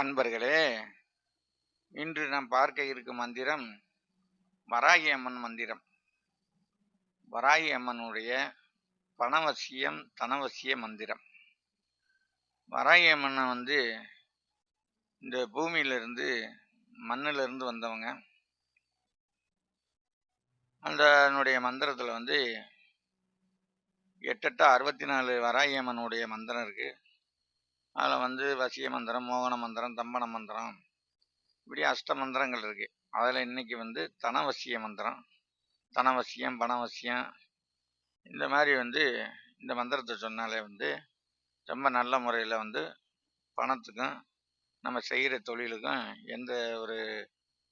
அன்பர்களே இன்று நாம் பார்க்க இருக்கும் மந்திரம் வராகி அம்மன் மந்திரம். வராகி அம்மனுடைய பணவசியம் தனவசிய மந்திரம். வராகி அம்மனை வந்து இந்த பூமியிலிருந்து மண்ணிலிருந்து வந்தவங்க. அந்தனுடைய அதனுடைய மந்திரத்தில் வந்து எட்டெட்டு அறுபத்தி நாலு வராகி அம்மனுடைய மந்திரம் இருக்குது அதில் வந்து வசிய மந்திரம் மோகன மந்திரம் தம்பன மந்திரம் இப்படி அஷ்ட மந்திரங்கள் இருக்குது அதில் இன்னைக்கு வந்து தனவசிய மந்திரம் தனவசியம் பணவசியம் இந்த மாதிரி வந்து இந்த மந்திரத்தை சொன்னாலே வந்து ரொம்ப நல்ல முறையில் வந்து பணத்துக்கும் நம்ம செய்கிற தொழிலுக்கும் எந்த ஒரு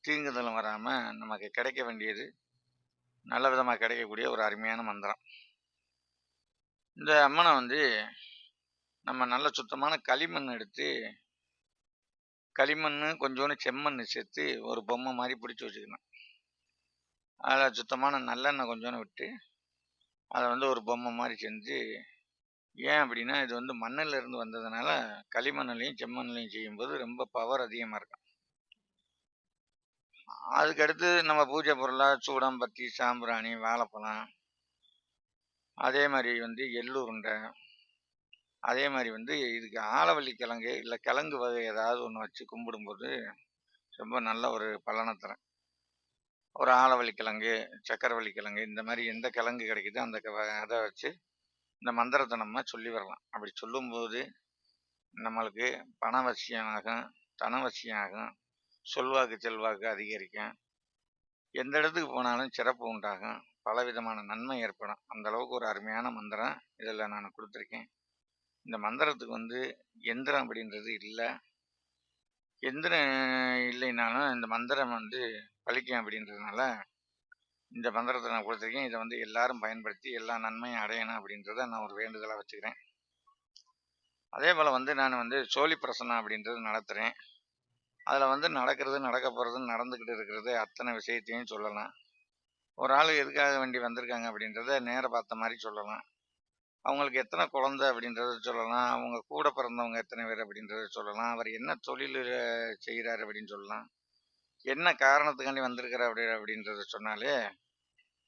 தீங்குதலும் வராமல் நமக்கு கிடைக்க வேண்டியது நல்ல விதமாக கிடைக்கக்கூடிய ஒரு அருமையான மந்திரம். இந்த அம்மனை வந்து நம்ம நல்ல சுத்தமான களிமண் எடுத்து களிமண் கொஞ்சோண்டு செம்மண் சேர்த்து ஒரு பொம்மை மாதிரி பிடிச்சி வச்சுக்கணும். அதில் சுத்தமான நல்லெண்ணெய் கொஞ்சோண்டு விட்டு அதை வந்து ஒரு பொம்மை மாதிரி செஞ்சு ஏன் அப்படின்னா இது வந்து மண்ணில் இருந்து வந்ததுனால களிமண்ணிலையும் செம்மண்ணிலையும் செய்யும்போது ரொம்ப பவர் அதிகமாக இருக்கும். அதுக்கடுத்து நம்ம பூஜை பொருளாக சூடம்பத்தி சாம்பிராணி வாழைப்பழம் அதே மாதிரி வந்து எள்ளுருண்டை அதே மாதிரி வந்து இதுக்கு ஆலவள்ளி கிழங்கு இல்லை கிழங்கு வகை ஏதாவது ஒன்று வச்சு கும்பிடும்போது ரொம்ப நல்ல ஒரு பலனை தரேன் ஒரு ஆலவள்ளி கிழங்கு சக்கரவள்ளி கிழங்கு இந்த மாதிரி எந்த கிழங்கு கிடைக்குதோ அந்த அதை வச்சு இந்த மந்திரத்தை நம்ம சொல்லி வரலாம். அப்படி சொல்லும்போது நம்மளுக்கு பணவசியமாகும் தனவசியமாகும் சொல்வாக்கு செல்வாக்கு அதிகரிக்கும். எந்த இடத்துக்கு போனாலும் சிறப்பு உண்டாகும். பலவிதமான நன்மை ஏற்படும். அந்த அளவுக்கு ஒரு அருமையான மந்திரம் இதில் நான் கொடுத்துருக்கேன். இந்த மந்திரத்துக்கு வந்து எந்திரம் அப்படின்றது இல்லை. எந்திரம் இல்லைனாலும் இந்த மந்திரம் வந்து பழிக்கும் அப்படின்றதுனால இந்த மந்திரத்தை நான் கொடுத்துருக்கேன். இதை வந்து எல்லாரும் பயன்படுத்தி எல்லா நன்மையும் அடையணும் அப்படின்றத நான் ஒரு வேண்டுதலாக வச்சுக்கிறேன். அதே போல் வந்து நான் வந்து சோழி பிரசனம் அப்படின்றது நடத்துகிறேன் அதில் வந்து நடக்கிறது நடக்க போகிறது நடந்துக்கிட்டு இருக்கிறது அத்தனை விஷயத்தையும் சொல்லலாம். ஒரு ஆள் எதுக்காக வேண்டி வந்திருக்காங்க அப்படின்றத நேராக பார்த்த மாதிரி சொல்லலாம். அவங்களுக்கு எத்தனை குழந்தை அப்படின்றத சொல்லலாம். அவங்க கூட பிறந்தவங்க எத்தனை பேர் அப்படின்றத சொல்லலாம். அவர் என்ன தொழில் செய்கிறார் அப்படின்னு சொல்லலாம். என்ன காரணத்துக்காண்டி வந்திருக்கிற அப்படி அப்படின்றத சொன்னாலே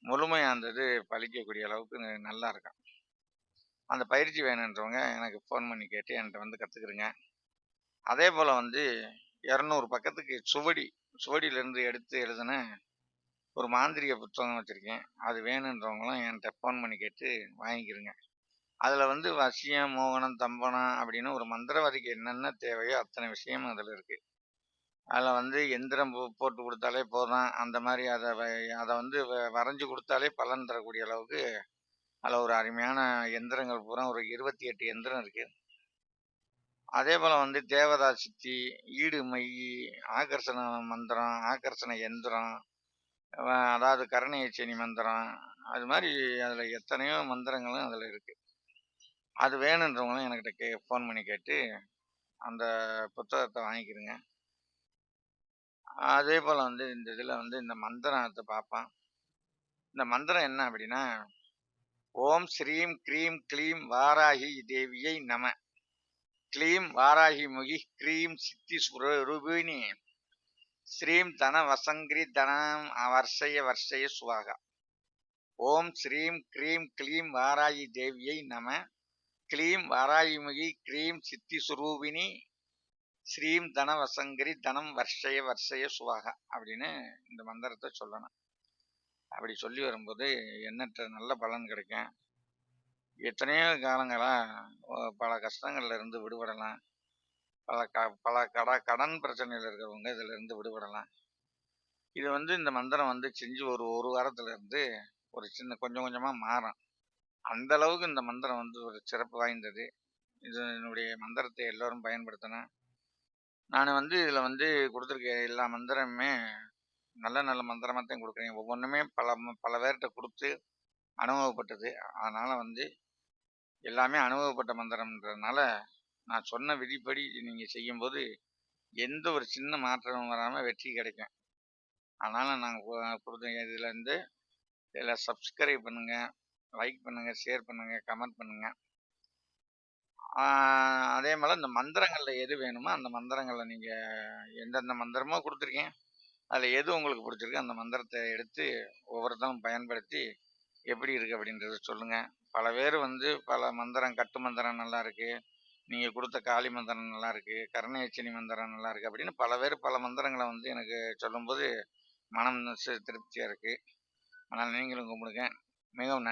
முழுமையாக அந்த இது பழிக்கக்கூடிய அளவுக்கு நல்லா இருக்கும் அந்த பயிற்சி வேணுன்றவங்க எனக்கு ஃபோன் பண்ணி கேட்டு என்கிட்ட வந்து கற்றுக்குறேங்க அதே போல் வந்து இரநூறு பக்கத்துக்கு சுவடி சுவடியிலேருந்து எடுத்து எழுதின ஒரு மாந்திரிக புத்தகம் வச்சுருக்கேன். அது வேணுன்றவங்களும் என்கிட்ட ஃபோன் பண்ணி கேட்டு வாங்கிக்கிறேங்க அதில் வந்து வசியம் மோகனம் தம்பனம் அப்படின்னு ஒரு மந்திரவாதிக்கு என்னென்ன தேவையோ அத்தனை விஷயமும் அதில் இருக்குது அதில் வந்து எந்திரம் போட்டு கொடுத்தாலே போதும். அந்த மாதிரி அதை அதை வந்து வரைஞ்சி கொடுத்தாலே பலன் தரக்கூடிய அளவுக்கு அதில் ஒரு அருமையான எந்திரங்கள் பூரா ஒரு இருபத்தி எட்டு எந்திரம் இருக்குது அதே போல் வந்து தேவதா சித்தி ஈடு மை ஆகர்ஷண மந்திரம் ஆகர்ஷண எந்திரம் அதாவது கருணையச்சனி மந்திரம் அது மாதிரி அதில் எத்தனையோ மந்திரங்களும் அதில் இருக்குது அது வேணுன்றவங்களும் என்கிட்ட கே ஃபோன் பண்ணி கேட்டு அந்த புத்தகத்தை வாங்கிக்கிறேங்க அதே போல் வந்து இந்த இதில் வந்து இந்த மந்திரத்தை பார்ப்பான். இந்த மந்திரம் என்ன அப்படின்னா ஓம் ஸ்ரீம் க்ரீம் க்ளீம் வாராகி தேவியை நம. க்ளீம் வாராகி முகி க்ரீம் சித்தி சுரூபிணி ஸ்ரீம் தன வசங்கிரி தனம் வர்ஷய வர்ஷய சுவாகா. ஓம் ஸ்ரீம் க்ரீம் க்ளீம் வாராகி தேவியை நம. க்ளீம் வாராயிமுகி க்ரீம் சித்தி சுரூபிணி ஸ்ரீம் தன வசங்கரி தனம் வர்ஷய வர்ஷய சுவாகா அப்படின்னு இந்த மந்திரத்தை சொல்லணும். அப்படி சொல்லி வரும்போது எண்ணற்ற நல்ல பலன் கிடைக்கும். எத்தனையோ காலங்களாக பல கஷ்டங்கள்ல இருந்து விடுபடலாம். பல க பல கட கடன் பிரச்சனையில் இருக்கிறவங்க இதில் இருந்து விடுபடலாம். இது வந்து இந்த மந்திரம் வந்து செஞ்சு ஒரு ஒரு வாரத்துல இருந்து ஒரு சின்ன கொஞ்சம் கொஞ்சமாக மாறும். அந்த அளவுக்கு இந்த மந்திரம் வந்து ஒரு சிறப்பு வாய்ந்தது. இது என்னுடைய மந்திரத்தை எல்லோரும் பயன்படுத்தினேன் நான் வந்து இதில் வந்து கொடுத்துருக்க எல்லா மந்திரமுமே நல்ல நல்ல மந்திரமாக தான் கொடுக்குறேன். ஒவ்வொன்றுமே பல பல பேர்கிட்ட கொடுத்து அனுபவப்பட்டது. அதனால் வந்து எல்லாமே அனுபவப்பட்ட மந்திரம்ன்றதுனால நான் சொன்ன விதிப்படி நீங்கள் செய்யும்போது எந்த ஒரு சின்ன மாற்றமும் வராமல் வெற்றி கிடைக்கும். அதனால் நாங்கள் கொடுத்த இதில் இருந்து இதில் சப்ஸ்கிரைப் பண்ணுங்கள் லைக் பண்ணுங்கள் ஷேர் பண்ணுங்கள் கமெண்ட் பண்ணுங்கள் அதே மாதிரி இந்த மந்திரங்களில் எது வேணுமோ, அந்த மந்திரங்களில் நீங்கள் எந்தெந்த மந்திரமோ கொடுத்துருக்கீங்க அதில் எது உங்களுக்கு பிடிச்சிருக்கு அந்த மந்திரத்தை எடுத்து ஒவ்வொருத்தரும் பயன்படுத்தி எப்படி இருக்குது அப்படின்றத சொல்லுங்கள் பல பேர் வந்து பல மந்திரம் கட்டு மந்திரம் நல்லாயிருக்கு நீங்கள் கொடுத்த காளி மந்திரம் நல்லா இருக்குது கருணயச்சினி மந்திரம் நல்லாருக்கு அப்படின்னு பல பேர் பல மந்திரங்களை வந்து எனக்கு சொல்லும்போது மனம் திருப்தியாக இருக்குது அதனால் நீங்களும் கும்பிடுங்க. மிகவும் நன்றி.